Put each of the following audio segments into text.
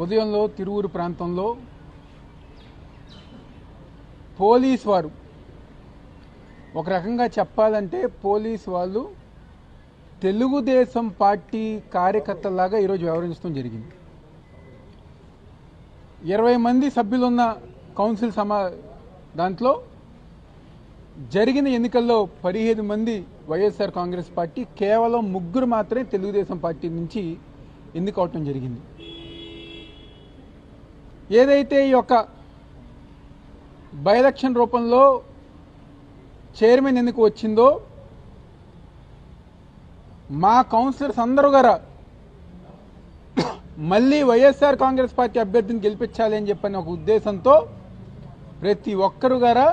ఉదయంలో తిరువురు ప్రాంతంలో పోలీస్ వారు ఒక రకంగా చెప్పాలంటే పోలీస్ వాళ్ళు తెలుగుదేశం పార్టీ కార్యకర్తలాగా ఈరోజు వ్యవహరించడం జరిగింది. ఇరవై మంది సభ్యులున్న కౌన్సిల్ సమా దాంట్లో జరిగిన ఎన్నికల్లో పదిహేను మంది వైఎస్ఆర్ కాంగ్రెస్ పార్టీ కేవలం ముగ్గురు మాత్రమే తెలుగుదేశం పార్టీ నుంచి ఎన్నికవటం జరిగింది. ఏదైతే ఈ యొక్క బై ఎలక్షన్ రూపంలో చైర్మన్ ఎందుకు వచ్చిందో మా కౌన్సిలర్స్ అందరూ గారా మళ్ళీ వైఎస్ఆర్ కాంగ్రెస్ పార్టీ అభ్యర్థిని గెలిపించాలి అని చెప్పని ఒక ఉద్దేశంతో ప్రతి ఒక్కరు గారా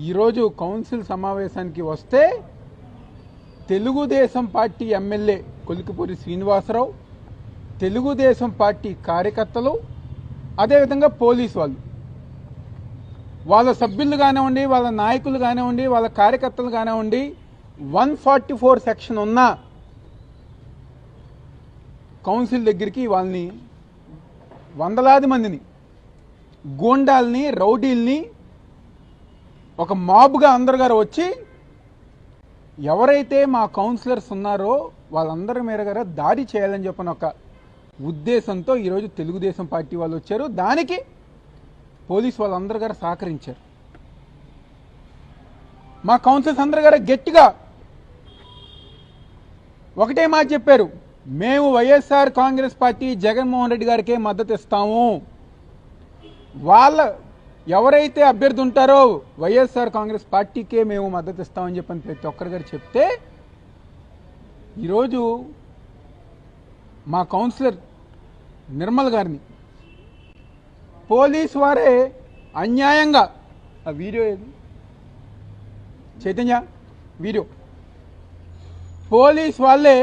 ఈరోజు కౌన్సిల్ సమావేశానికి వస్తే Telugu Desam party MLA Kolikipuri Srinivasarao Telugu Desam party కార్యకర్తలు అదేవిధంగా పోలీసు వాళ్ళు. వాళ్ళ సభ్యులు కానివ్వండి వాళ్ళ నాయకులు కానివ్వండి వాళ్ళ కార్యకర్తలు కానివ్వండి వన్ ఫార్టీ ఫోర్ సెక్షన్ ఉన్న కౌన్సిల్ దగ్గరికి వాళ్ళని వందలాది మందిని గూండాల్ని రౌడీల్ని ఒక మాబ్గా అందరు గారు వచ్చి ఎవరైతే మా కౌన్సిలర్స్ ఉన్నారో వాళ్ళందరి మీద గారు దాడి చేయాలని చెప్పిన ఒక ఉద్దేశంతో ఈరోజు తెలుగుదేశం పార్టీ వాళ్ళు వచ్చారు. దానికి పోలీస్ వాళ్ళందరూ గారు సహకరించారు. మా కౌన్సిలర్స్ అందరు కూడా గట్టిగా ఒకటే మాట చెప్పారు. మేము వైఎస్ఆర్ కాంగ్రెస్ పార్టీ జగన్మోహన్ రెడ్డి గారికే మద్దతు ఇస్తాము. వాళ్ళ ఎవరైతే అభ్యర్థి ఉంటారో వైఎస్ఆర్ కాంగ్రెస్ పార్టీకే మేము మద్దతు ఇస్తామని చెప్పని ప్రతి ఒక్కరి గారు చెప్తే ఈరోజు మా కౌన్సిలర్ నిర్మల్ గారిని. పోలీస్ వారే అన్యాయంగా ఆ వీడియో ఏది? చైతన్య వీడియో. పోలీస్ వాళ్ళే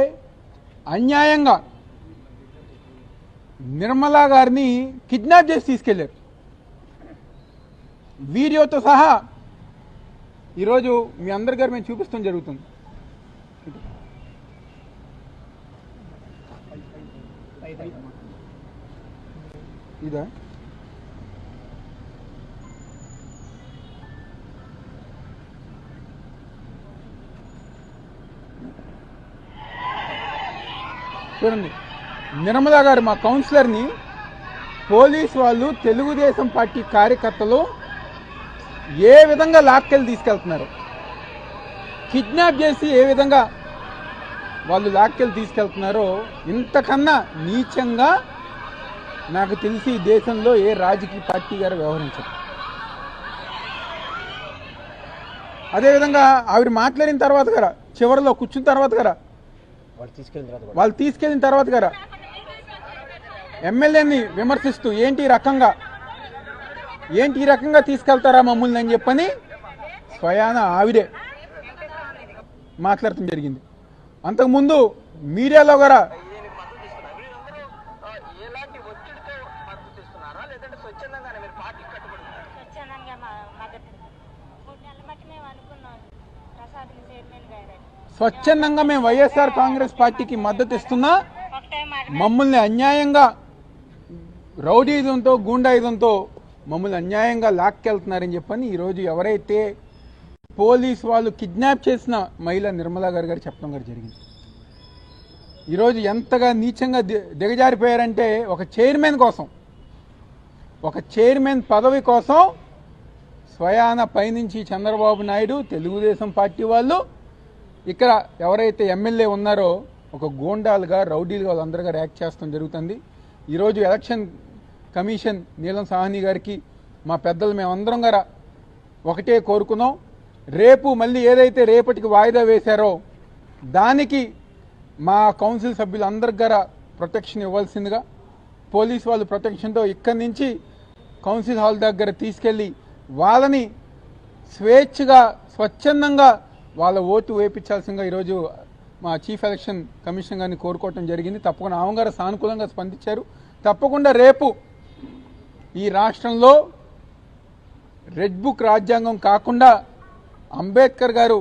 అన్యాయంగా నిర్మలా గారిని కిడ్నాప్ చేసి తీసుకెళ్ళారు వీడియోతో సహా ఈరోజు మీ అందరి గారు మేము చూపిస్తాం జరుగుతుంది. ఇదా? చూడండి. నిర్మలా గారు మా కౌన్సిలర్ని పోలీస్ వాళ్ళు తెలుగుదేశం పార్టీ కార్యకర్తలు ఏ విధంగా లాక్కెళ్ళి తీసుకెళ్తున్నారు? కిడ్నాప్ చేసి ఏ విధంగా వాళ్ళు లాక్కెళ్ళి తీసుకెళ్తున్నారో ఇంతకన్నా నీచంగా నాకు తెలిసి ఈ దేశంలో ఏ రాజకీయ పార్టీ గారు వ్యవహరించరు. అదేవిధంగా ఆవిడ మాట్లాడిన తర్వాత కదా చివరిలో కూర్చున్న తర్వాత కదా వాళ్ళు తీసుకెళ్ళిన తర్వాత కదా ఎమ్మెల్యేని విమర్శిస్తూ ఏంటి రకంగా ఏంటి ఈ రకంగా తీసుకెళ్తారా మమ్మల్ని అని చెప్పని స్వయాన ఆవిడే మాట్లాడటం జరిగింది. అంతకుముందు మీడియాలో కూడా ఎలాంటి ఒత్తిడితో మద్దతు ఇస్తున్నారా లేదంటే స్వచ్ఛందంగానే మీరు పార్టీకి కట్టుబడి ఉన్నారా? స్వచ్ఛందంగా మా మద్దతు మూడు నెలల మట్టి మేము అనుకున్నాం ప్రసాద్ని చైర్మన్ గారు స్వచ్ఛందంగా మేము వైఎస్ఆర్ కాంగ్రెస్ పార్టీకి మద్దతు ఇస్తున్నా మమ్మల్ని అన్యాయంగా రౌడీజంతో గూండాయుధంతో మమ్మల్ని అన్యాయంగా లాక్కెళ్తున్నారని చెప్పని ఈరోజు ఎవరైతే పోలీస్ వాళ్ళు కిడ్నాప్ చేసిన మహిళ నిర్మలా గారు గారు చెప్పడం గారు జరిగింది. ఈరోజు ఎంతగా నీచంగా దిగజారిపోయారంటే ఒక చైర్మన్ కోసం ఒక చైర్మన్ పదవి కోసం స్వయాన పైనుంచి చంద్రబాబు నాయుడు తెలుగుదేశం పార్టీ వాళ్ళు ఇక్కడ ఎవరైతే ఎమ్మెల్యే ఉన్నారో ఒక గోండాలుగా రౌడీలుగా వాళ్ళందరుగా ర్యాక్ చేస్తాం జరుగుతుంది. ఈరోజు ఎలక్షన్ కమిషన్ నీలం సాహ్ని గారికి మా పెద్దలు మేమందరం గారా ఒకటే కోరుకున్నాం. రేపు మళ్ళీ ఏదైతే రేపటికి వాయిదా వేశారో దానికి మా కౌన్సిల్ సభ్యులందరికి గారా ప్రొటెక్షన్ ఇవ్వాల్సిందిగా పోలీస్ వాళ్ళు ప్రొటెక్షన్తో ఇక్కడి నుంచి కౌన్సిల్ హాల్ దగ్గర తీసుకెళ్ళి వాళ్ళని స్వేచ్ఛగా స్వచ్ఛందంగా వాళ్ళ ఓటు వేయించాల్సిందిగా ఈరోజు మా చీఫ్ ఎలక్షన్ కమిషన్ గారిని కోరుకోవటం జరిగింది. తప్పకుండా ఆమె గారు సానుకూలంగా స్పందించారు. తప్పకుండా రేపు ఈ రాష్ట్రంలో రెడ్ బుక్ రాజ్యాంగం కాకుండా అంబేద్కర్ గారు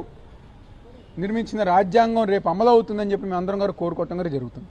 నిర్మించిన రాజ్యాంగం రేపు అమలు అవుతుందని చెప్పి మేము అందరం గారు కోరుకోవటం గారు జరుగుతుంది.